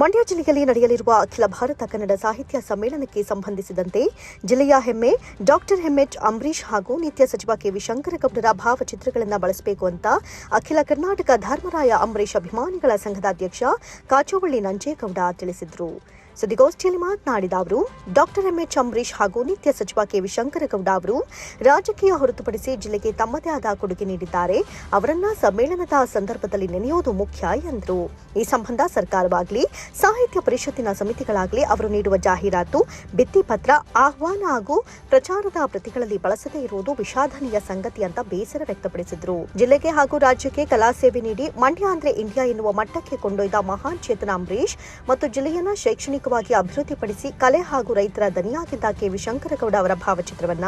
ಮಂಡ್ಯ ಜಿಲ್ಲೆಯಲ್ಲಿ ನಡೆಯಲಿರುವ ಅಖಿಲ ಭಾರತ ಕನ್ನಡ ಸಾಹಿತ್ಯ ಸಮ್ಮೇಳನಕ್ಕೆ ಸಂಬಂಧಿಸಿದಂತೆ ಜಿಲ್ಲೆಯ ಹೆಮ್ಮೆ, ಡಾಕ್ಟರ್ ಹೆಮ್ಮೆಟ್ ಅಂಬರೀಷ್ ಹಾಗೂ ನಿತ್ಯ ಸಚಿವ ಕೆವಿ ಶಂಕರಗೌಡರ ಭಾವಚಿತ್ರಗಳನ್ನು ಬಳಸಬೇಕು ಅಂತ ಅಖಿಲ ಕರ್ನಾಟಕ ಧರ್ಮರಾಯ ಅಂಬರೀಷ್ ಅಭಿಮಾನಿಗಳ ಸಂಘದ ಅಧ್ಯಕ್ಷ ಕಾಚೋವಳ್ಳಿ ನಂಜೇಗೌಡ ತಿಳಿಸಿದರು. ಸುದ್ದಿಗೋಷ್ಠಿಯಲ್ಲಿ ಮಾತನಾಡಿದ ಅವರು ಡಾಕ್ಟರ್ ಎಂಎಚ್ ಅಂಬರೀಶ್ ಹಾಗೂ ನಿತ್ಯ ಸಚಿವ ಕೆವಿ ಶಂಕರಗೌಡ ಅವರು ರಾಜಕೀಯ ಹೊರತುಪಡಿಸಿ ಜಿಲ್ಲೆಗೆ ತಮ್ಮದೇ ಆದ ಕೊಡುಗೆ ನೀಡಿದ್ದಾರೆ. ಅವರನ್ನ ಸಮ್ಮೇಳನದ ಸಂದರ್ಭದಲ್ಲಿ ನೆನೆಯುವುದು ಮುಖ್ಯ ಎಂದರು. ಈ ಸಂಬಂಧ ಸರ್ಕಾರವಾಗಲಿ, ಸಾಹಿತ್ಯ ಪರಿಷತ್ತಿನ ಸಮಿತಿಗಳಾಗಲಿ ಅವರು ನೀಡುವ ಜಾಹೀರಾತು ಭಿತ್ತಿಪತ್ರ ಆಹ್ವಾನ ಹಾಗೂ ಪ್ರಚಾರದ ಪ್ರತಿಗಳಲ್ಲಿ ಬಳಸದೇ ಇರುವುದು ವಿಷಾದನೀಯ ಸಂಗತಿ ಅಂತ ಬೇಸರ ವ್ಯಕ್ತಪಡಿಸಿದರು. ಜಿಲ್ಲೆಗೆ ಹಾಗೂ ರಾಜ್ಯಕ್ಕೆ ಕಲಾ ಸೇವೆ ನೀಡಿ ಮಂಡ್ಯ ಅಂದ್ರೆ ಇಂಡಿಯಾ ಎನ್ನುವ ಮಟ್ಟಕ್ಕೆ ಕೊಂಡೊಯ್ದ ಮಹಾನ್ ಚೇತನ ಅಂಬರೀಷ್ ಮತ್ತು ಜಿಲ್ಲೆಯನ್ನ ಶೈಕ್ಷಣಿಕವಾಗಿ ಅಭಿವೃದ್ಧಿಪಡಿಸಿ ಕಲೆ ಹಾಗೂ ರೈತರ ದನಿಯಾಗಿದ್ದ ಕೆವಿ ಶಂಕರಗೌಡ ಅವರ ಭಾವಚಿತ್ರವನ್ನ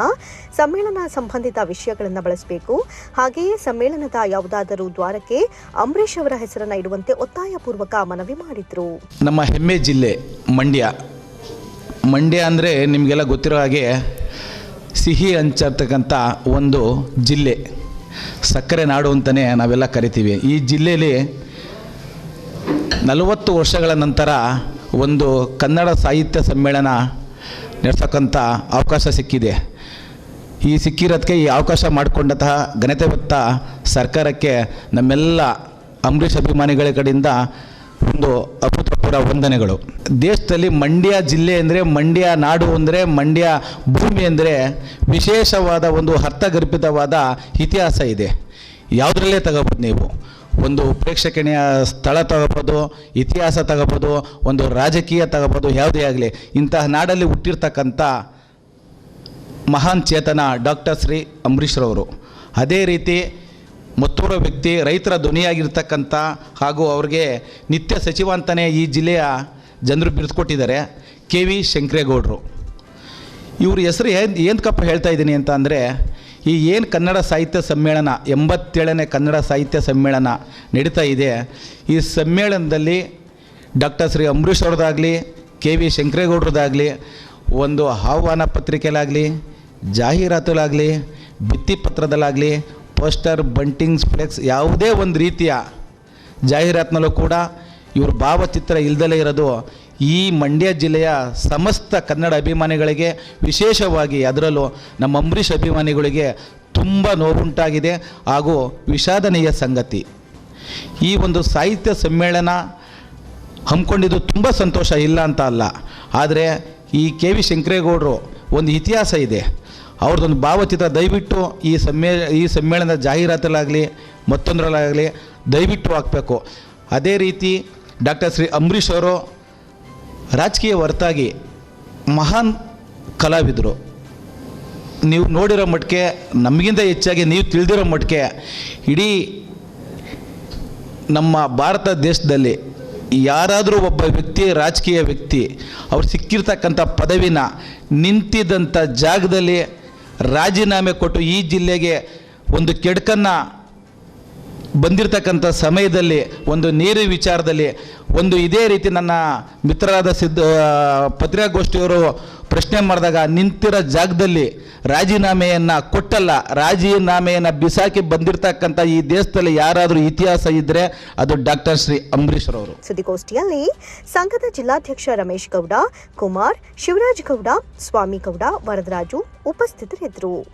ಸಮ್ಮೇಳನ ಸಂಬಂಧಿತ ವಿಷಯಗಳನ್ನು ಬಳಸಬೇಕು. ಹಾಗೆಯೇ ಸಮ್ಮೇಳನದ ಯಾವುದಾದರೂ ದ್ವಾರಕ್ಕೆ ಅಂಬರೀಶ್ ಅವರ ಹೆಸರನ್ನು ಇಡುವಂತೆ ಒತ್ತಾಯಪೂರ್ವಕ ಮನವಿ ಮಾಡಿದ್ರು. ನಮ್ಮ ಹೆಮ್ಮೆ ಜಿಲ್ಲೆ ಮಂಡ್ಯ. ಮಂಡ್ಯ ಅಂದರೆ ನಿಮಗೆಲ್ಲ ಗೊತ್ತಿರೋ ಹಾಗೆ ಸಿಹಿ ಹಂಚತಕ್ಕಂಥ ಒಂದು ಜಿಲ್ಲೆ. ಸಕ್ಕರೆ ನಾಡು ಅಂತಲೇ ನಾವೆಲ್ಲ ಕರಿತೀವಿ. ಈ ಜಿಲ್ಲೆಯಲ್ಲಿ ನಲವತ್ತು ವರ್ಷಗಳ ನಂತರ ಒಂದು ಕನ್ನಡ ಸಾಹಿತ್ಯ ಸಮ್ಮೇಳನ ನಡೆಸೋಕ್ಕಂಥ ಅವಕಾಶ ಸಿಕ್ಕಿದೆ. ಈ ಸಿಕ್ಕಿರೋದಕ್ಕೆ ಈ ಅವಕಾಶ ಮಾಡಿಕೊಂಡಂತಹ ಘನತೆವತ್ತ ಸರ್ಕಾರಕ್ಕೆ ನಮ್ಮೆಲ್ಲ ಅಂಬರೀಷ್ ಅಭಿಮಾನಿಗಳ ಕಡೆಯಿಂದ ಒಂದು ಅಭೂತಪೂರ್ವ ವಂದನೆಗಳು. ದೇಶದಲ್ಲಿ ಮಂಡ್ಯ ಜಿಲ್ಲೆ ಅಂದರೆ ಮಂಡ್ಯ ನಾಡು ಅಂದರೆ ಮಂಡ್ಯ ಭೂಮಿ ಅಂದರೆ ವಿಶೇಷವಾದ ಒಂದು ಅರ್ಥಗರ್ಭಿತವಾದ ಇತಿಹಾಸ ಇದೆ. ಯಾವುದರಲ್ಲೇ ತಗೋಬೋದು ನೀವು? ಒಂದು ಪ್ರೇಕ್ಷಣೀಯ ಸ್ಥಳ ತಗೋಬೋದು, ಇತಿಹಾಸ ತಗೋಬೋದು, ಒಂದು ರಾಜಕೀಯ ತಗೋಬೋದು, ಯಾವುದೇ ಆಗಲಿ, ಇಂತಹ ನಾಡಲ್ಲಿ ಹುಟ್ಟಿರ್ತಕ್ಕಂಥ ಮಹಾನ್ ಚೇತನ ಡಾಕ್ಟರ್ ಶ್ರೀ ಅಂಬರೀಷ್ರವರು ಅದೇ ರೀತಿ ಮತ್ತೂರ ವ್ಯಕ್ತಿ, ರೈತರ ಧ್ವನಿಯಾಗಿರ್ತಕ್ಕಂಥ ಹಾಗೂ ಅವ್ರಿಗೆ ನಿತ್ಯ ಸಚಿವ ಅಂತಲೇ ಈ ಜಿಲ್ಲೆಯ ಜನರು ಬಿರಿಸ್ಕೊಟ್ಟಿದ್ದಾರೆ ಕೆ ವಿ ಶಂಕರೇಗೌಡರು. ಇವ್ರ ಹೆಸರು ಏನು ಏನಕ್ಕಪ್ಪ ಹೇಳ್ತಾ ಇದ್ದೀನಿ ಅಂತ ಅಂದರೆ ಈ ಏನು ಕನ್ನಡ ಸಾಹಿತ್ಯ ಸಮ್ಮೇಳನ, ಎಂಬತ್ತೇಳನೇ ಕನ್ನಡ ಸಾಹಿತ್ಯ ಸಮ್ಮೇಳನ ನಡೀತಾ ಇದೆ, ಈ ಸಮ್ಮೇಳನದಲ್ಲಿ ಡಾಕ್ಟರ್ ಶ್ರೀ ಅಂಬರೀಷ್ ಅವ್ರದ್ದಾಗಲಿ, ಕೆ ವಿ ಶಂಕರೇಗೌಡ್ರದ್ದಾಗಲಿ, ಒಂದು ಆಹ್ವಾನ ಪತ್ರಿಕೆಲಾಗಲಿ, ಜಾಹೀರಾತುಗಳಾಗಲಿ ಭಿತ್ತಿಪತ್ರದಲ್ಲಾಗಲಿ ಪೋಸ್ಟರ್ ಬಂಟಿಂಗ್ಸ್ ಫ್ಲೆಕ್ಸ್ ಯಾವುದೇ ಒಂದು ರೀತಿಯ ಜಾಹೀರಾತಿನಲ್ಲೂ ಕೂಡ ಇವ್ರ ಭಾವಚಿತ್ರ ಇಲ್ದಲೇ ಇರೋದು ಈ ಮಂಡ್ಯ ಜಿಲ್ಲೆಯ ಸಮಸ್ತ ಕನ್ನಡ ಅಭಿಮಾನಿಗಳಿಗೆ ವಿಶೇಷವಾಗಿ ಅದರಲ್ಲೂ ನಮ್ಮ ಅಂಬರೀಷ್ ಅಭಿಮಾನಿಗಳಿಗೆ ತುಂಬ ನೋವುಂಟಾಗಿದೆ ಹಾಗೂ ವಿಷಾದನೀಯ ಸಂಗತಿ. ಈ ಒಂದು ಸಾಹಿತ್ಯ ಸಮ್ಮೇಳನ ಹಮ್ಮಿಕೊಂಡಿದ್ದು ತುಂಬ ಸಂತೋಷ, ಇಲ್ಲ ಅಂತ ಅಲ್ಲ. ಆದರೆ ಈ ಕೆ ವಿ ಶಂಕರೇಗೌಡರು ಒಂದು ಇತಿಹಾಸ ಇದೆ. ಅವ್ರದ್ದೊಂದು ಭಾವಚಿತ್ರ, ದಯವಿಟ್ಟು ಈ ಸಮ್ಮೇ, ಈ ಸಮ್ಮೇಳನದ ಜಾಹೀರಾತಲ್ಲಾಗಲಿ, ಮತ್ತೊಂದರಲ್ಲಾಗಲಿ ದಯವಿಟ್ಟು ಹಾಕಬೇಕು. ಅದೇ ರೀತಿ ಡಾಕ್ಟರ್ ಶ್ರೀ ಅಂಬರೀಷ್ ಅವರು ರಾಜಕೀಯ ಹೊರತಾಗಿ ಮಹಾನ್ ಕಲಾವಿದರು. ನೀವು ನೋಡಿರೋ ಮಟ್ಟಿಗೆ ನಮಗಿಂತ ಹೆಚ್ಚಾಗಿ ನೀವು ತಿಳಿದಿರೋ ಮಟ್ಟಿಗೆ ಇಡೀ ನಮ್ಮ ಭಾರತ ದೇಶದಲ್ಲಿ ಯಾರಾದರೂ ಒಬ್ಬ ವ್ಯಕ್ತಿ, ರಾಜಕೀಯ ವ್ಯಕ್ತಿ, ಅವ್ರು ಸಿಕ್ಕಿರ್ತಕ್ಕಂಥ ಪದವಿನ ನಿಂತಿದ್ದಂಥ ಜಾಗದಲ್ಲಿ ರಾಜೀನಾಮೆ ಕೊಟ್ಟು ಈ ಜಿಲ್ಲೆಗೆ ಒಂದು ಕೆಡಕನ್ನು ಬಂದಿರತಕ್ಕಂಥ ಸಮಯದಲ್ಲಿ, ಒಂದು ನೀರು ವಿಚಾರದಲ್ಲಿ, ಒಂದು ಇದೇ ರೀತಿ ನನ್ನ ಮಿತ್ರರಾದ ಸಿದ್ಧ ಪತ್ರಿಕಾಗೋಷ್ಠಿಯವರು ಪ್ರಶ್ನೆ ಮಾಡಿದಾಗ ನಿಂತಿರೋ ಜಾಗದಲ್ಲಿ ರಾಜೀನಾಮೆಯನ್ನು ಕೊಟ್ಟಲ್ಲ. ರಾಜೀನಾಮೆಯನ್ನು ಬಿಸಾಕಿ ಬಂದಿರತಕ್ಕಂಥ ಈ ದೇಶದಲ್ಲಿ ಯಾರಾದರೂ ಇತಿಹಾಸ ಇದ್ದರೆ ಅದು ಡಾಕ್ಟರ್ ಶ್ರೀ ಅಂಬರೀಷ್ರವರು ಸುದ್ದಿಗೋಷ್ಠಿಯಲ್ಲಿ ಸಂಘದ ಜಿಲ್ಲಾಧ್ಯಕ್ಷ ರಮೇಶ್ ಗೌಡ, ಕುಮಾರ್ ಶಿವರಾಜ್ ಗೌಡ, ಸ್ವಾಮಿ ಗೌಡ, ವರದರಾಜು ಉಪಸ್ಥಿತರಿದ್ದರು.